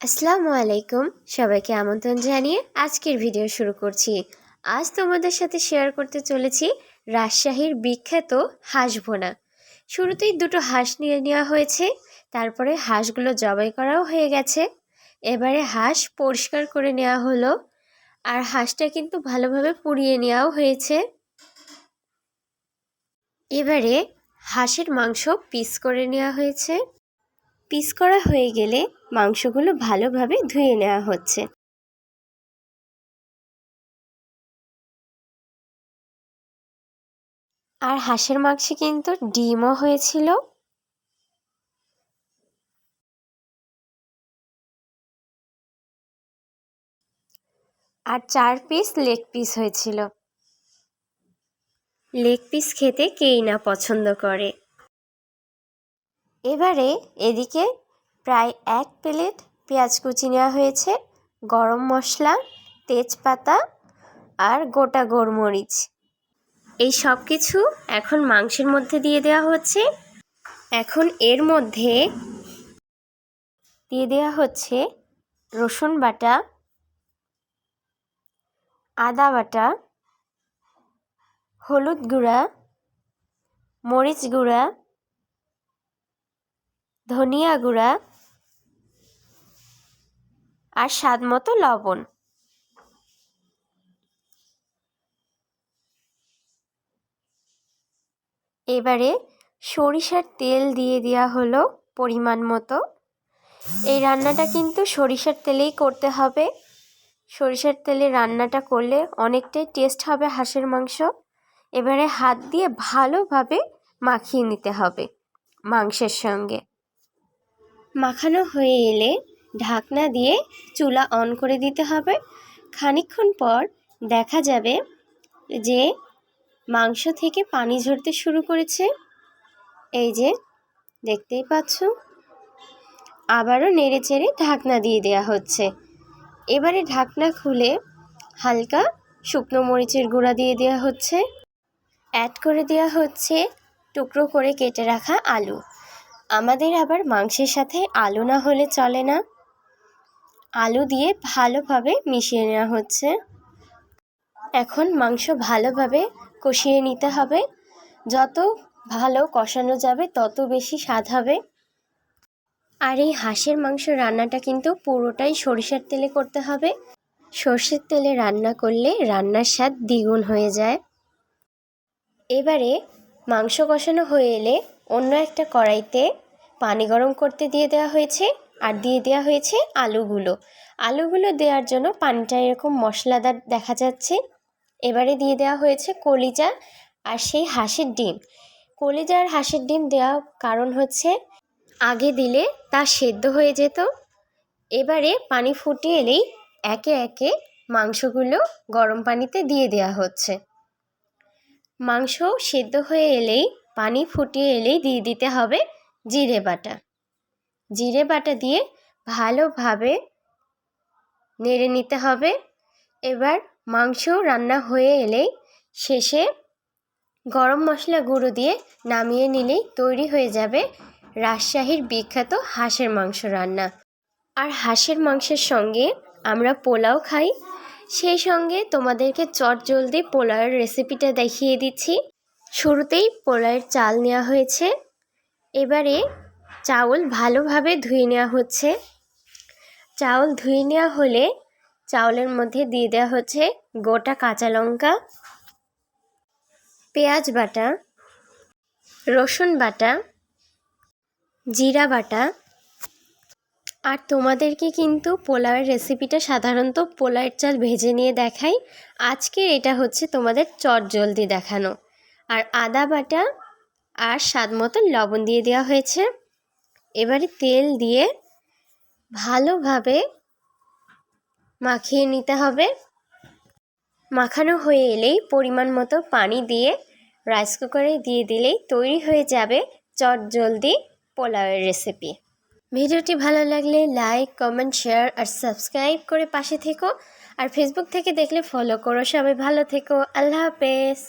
আসসালামু আলাইকুম। সবাইকে আমন্ত্রণ জানিয়ে আজকের ভিডিও শুরু করছি। আজ তোমাদের সাথে শেয়ার করতে চলেছি রাজশাহীর বিখ্যাত হাঁস ভোনা। শুরুতেই দুটো হাঁস নিয়ে নেওয়া হয়েছে, তারপরে হাঁসগুলো জবাই করাও হয়ে গেছে। এবারে হাঁস পরিষ্কার করে নেওয়া হলো, আর হাঁসটা কিন্তু ভালোভাবে পুড়িয়ে নেওয়াও হয়েছে। এবারে হাঁসের মাংস পিস করে নেওয়া হয়েছে। পিস করা হয়ে গেলে মাংসগুলো ভালোভাবে ধুয়ে নেওয়া হচ্ছে। আর হাঁসের মাংসে কিন্তু ডিমও হয়েছিল। আর চার পিস লেগ পিস হয়েছিল। লেগ পিস খেতে কেই না পছন্দ করে। এবারে এদিকে প্রায় এক প্লেট পেঁয়াজ কুচি নেওয়া হয়েছে, গরম মশলা, তেজপাতা আর গোটা গোলমরিচ। এই সব কিছু এখন মাংসের মধ্যে দিয়ে দেওয়া হচ্ছে। এখন এর মধ্যে দিয়ে দেওয়া হচ্ছে রসুন বাটা, আদা বাটা, হলুদ গুঁড়া, মরিচ গুঁড়া ধনিয়া গুঁড়া আর স্বাদ মতো লবণ। এবারে সরিষার তেল দিয়ে দেওয়া হলো পরিমাণ মতো। এই রান্নাটা কিন্তু সরিষার তেলেই করতে হবে। সরিষার তেলে রান্নাটা করলে অনেকটাই টেস্ট হবে হাঁসের মাংস। এবারে হাত দিয়ে ভালোভাবে মাখিয়ে নিতে হবে মাংসের সঙ্গে। মাখানো হয়ে এলে ঢাকনা দিয়ে চুলা অন করে দিতে হবে। খানিক্ষণ পর দেখা যাবে যে মাংস থেকে পানি ঝরতে শুরু করেছে। এই যে, দেখতেই পাচ্ছ? আবারও নেড়ে চেড়ে ঢাকনা দিয়ে দেওয়া হচ্ছে। এবারে ঢাকনা খুলে হালকা শুকনো মরিচের গুঁড়া দিয়ে দেওয়া হচ্ছে। অ্যাড করে দেওয়া হচ্ছে টুকরো করে কেটে রাখা আলু। আমাদের আবার মাংসের সাথে আলু না হলে চলে না। আলু দিয়ে ভালোভাবে মিশিয়ে নেওয়া হচ্ছে। এখন মাংস ভালোভাবে কষিয়ে নিতে হবে। যত ভালো কষানো যাবে, তত বেশি স্বাদ হবে। আর এই হাঁসের মাংস রান্নাটা কিন্তু পুরোটাই সরিষার তেলে করতে হবে। সর্ষের তেলে রান্না করলে রান্নার স্বাদ দ্বিগুণ হয়ে যায়। এবারে মাংস কষানো হয়ে এলে অন্য একটা কড়াইতে পানি গরম করতে দিয়ে দেওয়া হয়েছে আর দিয়ে দেওয়া হয়েছে আলুগুলো। আলুগুলো দেওয়ার জন্য পানিটা এরকম মশলাদার দেখা যাচ্ছে। এবারে দিয়ে দেওয়া হয়েছে কলিজা আর সেই হাঁসের ডিম। কলিজা আর হাঁসের ডিম দেওয়া কারণ হচ্ছে আগে দিলে তা সেদ্ধ হয়ে যেত। এবারে পানি ফুটে এলেই একে একে মাংসগুলো গরম পানিতে দিয়ে দেওয়া হচ্ছে। মাংস সেদ্ধ হয়ে এলেই পানি ফুটিয়ে এলেই দিয়ে দিতে হবে জিরে বাটা। জিরে বাটা দিয়ে ভালোভাবে নেড়ে নিতে হবে। এবার মাংস রান্না হয়ে এলেই শেষে গরম মশলা গুঁড়ো দিয়ে নামিয়ে নিলেই তৈরি হয়ে যাবে রাজশাহীর বিখ্যাত হাঁসের মাংস রান্না। আর হাঁসের মাংসের সঙ্গে আমরা পোলাও খাই। সেই সঙ্গে তোমাদেরকে চট জলদি পোলাওয়ের রেসিপিটা দেখিয়ে দিচ্ছি। শুরুতেই পোলাওয়ের চাল নেওয়া হয়েছে। এবারে চাউল ভালোভাবে ধুয়ে নেওয়া হচ্ছে। চাউল ধুয়ে নেওয়া হলে চাউলের মধ্যে দিয়ে দেওয়া হচ্ছে গোটা কাঁচা লঙ্কা, পেঁয়াজ বাটা, রসুন বাটা, জিরা বাটা। আর তোমাদেরকে কিন্তু পোলাওয়ের রেসিপিটা সাধারণত পোলাওয়ের চাল ভেজে নিয়ে দেখাই। আজকে এটা হচ্ছে তোমাদের চট জলদি দেখানো। আর আদা বাটা আর স্বাদ মতো লবণ দিয়ে দেওয়া হয়েছে। এবারে তেল দিয়ে ভালোভাবে মাখিয়ে নিতে হবে। মাখানো হয়ে এলেই পরিমাণ মতো পানি দিয়ে রাইস কুকারে দিয়ে দিলেই তৈরি হয়ে যাবে চট জলদি পোলাওয়ের রেসিপি। ভিডিওটি ভালো লাগলে লাইক, কমেন্ট, শেয়ার আর সাবস্ক্রাইব করে পাশে থেকো। আর ফেসবুক থেকে দেখলে ফলো করো। সবাই ভালো থেকো। আল্লাহ হাফেজ।